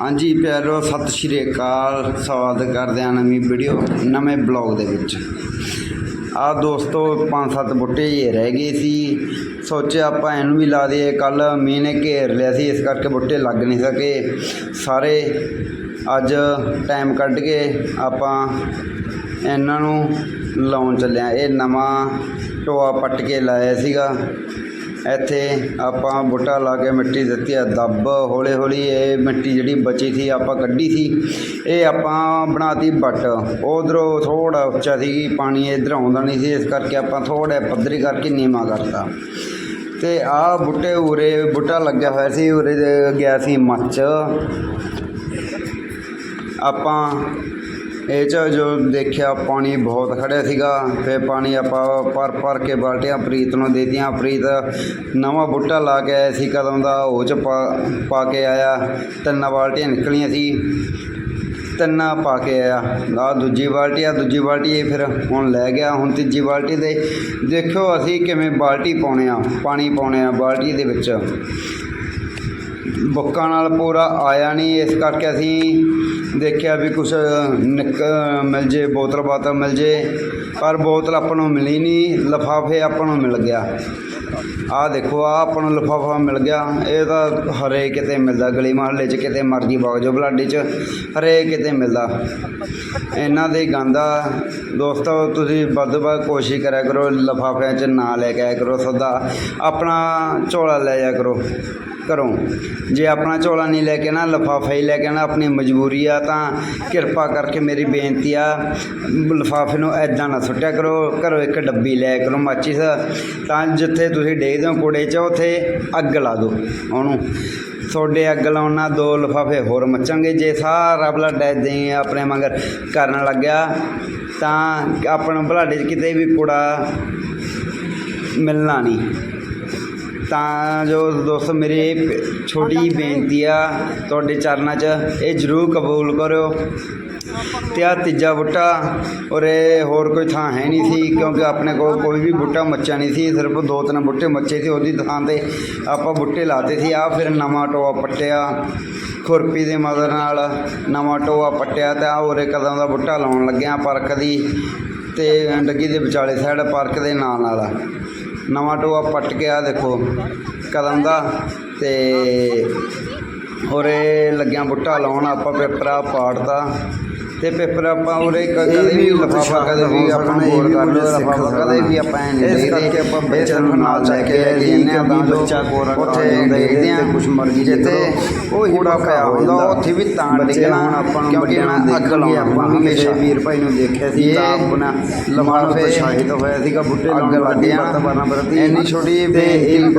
ਹਾਂਜੀ ਪਿਆਰੋ, ਸਤਿ ਸ਼੍ਰੀ ਅਕਾਲ। ਸਵਾਗਤ ਕਰਦੇ ਹਾਂ ਨਵੀਂ ਵੀਡੀਓ, ਨਵੇਂ ਬਲੌਗ ਦੇ ਵਿੱਚ। ਆ ਦੋਸਤੋ, ਪੰਜ ਸੱਤ ਬੁੱਟੇ ਜੇ ਰਹਿ ਗਏ ਸੀ। ਸੋਚਿਆ ਆਪਾਂ ਇਹਨੂੰ ਵੀ ਲਾ ਦਈਏ। ਕੱਲ ਮੀਂਹ ਨੇ ਘੇਰ ਲਿਆ ਸੀ, ਇਸ ਕਰਕੇ ਬੁੱਟੇ ਲੱਗ ਨਹੀਂ ਸਕੇ। ਸਾਰੇ ਅੱਜ ਟਾਈਮ ਕੱਢ ਕੇ ਆਪਾਂ ਇਹਨਾਂ ਨੂੰ ਲਾਉਣ ਚੱਲਿਆ ਇਹ ਨਵਾਂ ਟੋਆ ਪੱਟ ਕੇ ਲਾਇਆ ਸੀਗਾ। ਇੱਥੇ ਆਪਾਂ ਬੂਟਾ ਲਾ ਕੇ ਮਿੱਟੀ ਦਿੱਤੀ ਆ, ਦੱਬ, ਹੌਲੀ ਹੌਲੀ ਇਹ ਮਿੱਟੀ ਜਿਹੜੀ ਬਚੀ ਸੀ, ਆਪਾਂ ਕੱਢੀ ਸੀ। ਇਹ ਆਪਾਂ ਬਣਾਤੀ ਬੱਟ। ਉਧਰੋਂ ਥੋੜਾ ਉੱਚਾ ਸੀ, ਪਾਣੀ ਇੱਧਰ ਆਉਂਦਾ ਨਹੀਂ ਸੀ, ਇਸ ਕਰਕੇ ਆਪਾਂ ਥੋੜਾ ਪੱਧਰੀ ਕਰਕੇ ਨੀਵਾਂ ਕਰਤਾ। ਤੇ ਆਹ ਬੂਟੇ ਉਰੇ, ਬੂਟਾ ਲੱਗਿਆ ਹੋਇਆ ਸੀ, ਉਰੇ ਦੇ ਗਿਆ ਸੀ ਮੱਚ। ਆਪਾਂ ਇਹ 'ਚ ਜੋ ਦੇਖਿਆ ਪਾਣੀ ਬਹੁਤ ਖੜਿਆ ਸੀਗਾ, ਫਿਰ ਪਾਣੀ ਆਪਾਂ ਭਰ ਭਰ ਕੇ ਬਾਲਟੀਆਂ ਪ੍ਰੀਤ ਨੂੰ ਦੇਤੀਆਂ ਦਿੱਤੀਆਂ। ਪ੍ਰੀਤ ਨਵਾਂ ਬੂਟਾ ਲਾ ਕੇ ਆਇਆ ਸੀ, ਕਦੋਂ ਦਾ ਉਹ 'ਚ ਪਾ ਪਾ ਕੇ ਆਇਆ। ਤਿੰਨ ਬਾਲਟੀਆਂ ਨਿਕਲੀਆਂ ਸੀ, ਤਿੰਨਾਂ ਪਾ ਕੇ ਆਇਆ। ਆ ਦੂਜੀ ਬਾਲਟੀ ਆ ਦੂਜੀ ਬਾਲਟੀ, ਇਹ ਫਿਰ ਹੁਣ ਲੈ ਗਿਆ। ਹੁਣ ਤੀਜੀ ਬਾਲਟੀ ਦੇ ਦੇਖਿਓ ਅਸੀਂ ਕਿਵੇਂ ਬਾਲਟੀ ਪਾਉਣੇ ਆ, ਪਾਣੀ ਪਾਉਣੇ ਆ ਬਾਲਟੀ ਦੇ ਵਿੱਚ। ਬੁੱਕਾਂ ਨਾਲ ਪੂਰਾ ਆਇਆ ਨਹੀਂ, ਇਸ ਕਰਕੇ ਅਸੀਂ ਦੇਖਿਆ ਵੀ ਕੁਛ, ਨਿਕ ਮਿਲ ਜੇ, ਬੋਤਲ ਬਾਤਲ ਮਿਲ ਜੇ, ਪਰ ਬੋਤਲ ਆਪਾਂ ਨੂੰ ਮਿਲੀ ਨਹੀਂ, ਲਫਾਫੇ ਆਪਾਂ ਨੂੰ ਮਿਲ ਗਿਆ। ਆਹ ਦੇਖੋ, ਆ ਆਪਾਂ ਨੂੰ ਲਫਾਫਾ ਮਿਲ ਗਿਆ। ਇਹ ਤਾਂ ਹਰੇ ਕਿਤੇ ਮਿਲਦਾ, ਗਲੀ ਮਹੱਲੇ 'ਚ ਕਿਤੇ ਮਰਜ਼ੀ ਬਾਗ ਜੋ ਬਲਾਡੀ 'ਚ ਹਰੇ ਕਿਤੇ ਮਿਲਦਾ। ਇਹਨਾਂ ਦੇ ਗੰਦਾ ਦੋਸਤੋ, ਤੁਸੀਂ ਵੱਧ ਤੋਂ ਵੱਧ ਕੋਸ਼ਿਸ਼ ਕਰਿਆ ਕਰੋ, ਲਫਾਫਿਆਂ 'ਚ ਨਾ ਲੈ ਕੇ ਆਇਆ ਕਰੋ ਸਦਾ। ਆਪਣਾ ਝੋਲਾ ਲੈ ਜਾਇਆ ਕਰੋ। ਘਰੋਂ ਜੇ ਆਪਣਾ ਝੋਲਾ ਨਹੀਂ ਲੈ ਕੇ ਨਾ, ਲਫਾਫਾ ਹੀ ਲੈ ਕੇ ਨਾ, ਆਪਣੀ ਮਜਬੂਰੀ ਆ, ਤਾਂ ਕਿਰਪਾ ਕਰਕੇ ਮੇਰੀ ਬੇਨਤੀ ਆ, ਲਫਾਫੇ ਨੂੰ ਐਦਾਂ ਨਾ ਸੁੱਟਿਆ ਕਰੋ। ਘਰੋਂ ਇੱਕ ਡੱਬੀ ਲੈ ਕਰੋ ਮਾਚਿਸ ਤਾਂ ਜਿੱਥੇ ਤੁਸੀਂ ਡੇਗਦੇ ਹੋ ਕੂੜੇ 'ਚ, ਉੱਥੇ ਅੱਗ ਲਾ ਦਿਓ ਉਹਨੂੰ। ਤੁਹਾਡੇ ਅੱਗ ਲਾਉਣਾ ਦੋ ਲਫਾਫੇ ਹੋਰ ਮੱਚਣਗੇ। ਜੇ ਸਾਰਾ ਬਲੱਡ ਐਦਾਂ ਹੀ ਆਪਣੇ ਮਗਰ ਕਰਨ ਲੱਗਿਆ ਤਾਂ ਆਪਣਾ ਬਲਾਡੇ 'ਚ ਕਿਤੇ ਵੀ ਕੂੜਾ ਮਿਲਣਾ ਨਹੀਂ। ਤਾਂ ਜੋ ਦੋਸਤੋ ਮੇਰੀ ਇਹ ਛੋਟੀ ਜਿਹੀ ਬੇਨਤੀ ਆ ਤੁਹਾਡੇ ਚਰਨਾਂ 'ਚ, ਇਹ ਜ਼ਰੂਰ ਕਬੂਲ ਕਰਿਓ ਤੇ ਆ ਤੀਜਾ ਬੂਟਾ, ਔਰ ਇਹ ਹੋਰ ਕੋਈ ਥਾਂ ਹੈ ਨਹੀਂ ਸੀ, ਕਿਉਂਕਿ ਆਪਣੇ ਕੋਲ ਕੋਈ ਵੀ ਬੂਟਾ ਮੱਚਾ ਨਹੀਂ ਸੀ, ਸਿਰਫ ਦੋ ਤਿੰਨ ਬੂਟੇ ਮੱਚੇ ਸੀ, ਉਹਦੀ ਥਾਂ ਤੇ ਆਪਾਂ ਬੂਟੇ ਲਾਤੇ ਸੀ ਆ ਫਿਰ ਨਵਾਂ ਟੋਆ ਪੱਟਿਆ, ਖੁਰਪੀ ਦੇ ਮਦਦ ਨਾਲ ਨਵਾਂ ਟੋਆ ਪੱਟਿਆ, ਤੇ ਆ ਉਰੇ ਕਦਮ ਦਾ ਬੂਟਾ ਲਾਉਣ ਲੱਗਿਆ ਪਾਰਕ ਦੀ, ਤੇ ਡੱਗੀ ਦੇ ਵਿਚਾਲੇ ਸਾਈਡ ਪਾਰਕ ਦੇ ਨਾਲ ਨਾਲ ਆ। ਨਵਾਂ ਟੋਆ ਪੱਟ ਕੇ ਆ ਦੇਖੋ, ਕਦਮ ਦਾ ਤੇ ਉਰੇ ਲੱਗਿਆ ਬੁੱਟਾ ਲਾਉਣ, ਆਪਾਂ ਪੇਪਰਾ ਪਾੜਤਾ। ਤੇ ਪੇਪਰ ਆਪਾਂ ਉਰੇ ਕ- ਕਦੇ ਵੀ ਲਫਾਫਾ ਕਦੇ ਵੀ ਆਪਾਂ ਹੋਰ ਕਰ ਲਓ ਲਫਾਫਾ ਕਦੇ ਵੀ ਆਪਾਂ ਐ ਨਹੀਂ ਇਸ ਕਰਕੇ ਆਪਾਂ ਬੱਚਿਆਂ ਨੂੰ ਨਾਲ ਲੈ ਕੇ ਆਏ ਜਾਂਦੇ ਆ ਤਾਂ ਬੱਚਾ ਗੋਰਾ ਉੱਥੇ ਦੇਖਦੇ ਆ ਤੇ ਕੁਛ ਮਰਜ਼ੀ ਜਿੱਥੇ ਉਹ ਕੂੜਾ ਪਿਆ ਹੋ ਹੁੰਦਾ। ਉੱਥੇ ਵੀ ਤਾਂ ਡਿੱਗਣਾ ਹੁਣ ਆਪਾਂ ਨੂੰ ਕਿਉਂਕਿ ਵੱਡਿਆਂ ਨਾ ਨੂੰ ਅੱਗ ਲਾਉਣੀ ਆਪਾਂ ਆਪਾਂ ਹਮੇਸ਼ਾ। ਕਿਸੇ ਵੀਰ ਭਾਈ ਨੂੰ ਦੇਖਿਆ ਸੀ ਇਹ ਤਾਂ ਆਪਣਾ ਲਮਾਨ ਉਤਸ਼ਾਹਿਤ ਹੋਇਆ ਸੀਗਾ ਬੁੱਟੇ ਅੱਗ ਲਾਉਣ ਵਾਤਾਵਰਨ ਪ੍ਰਤੀ ਇੰਨੀ ਛੋਟੀ ਤੇ ਇਹ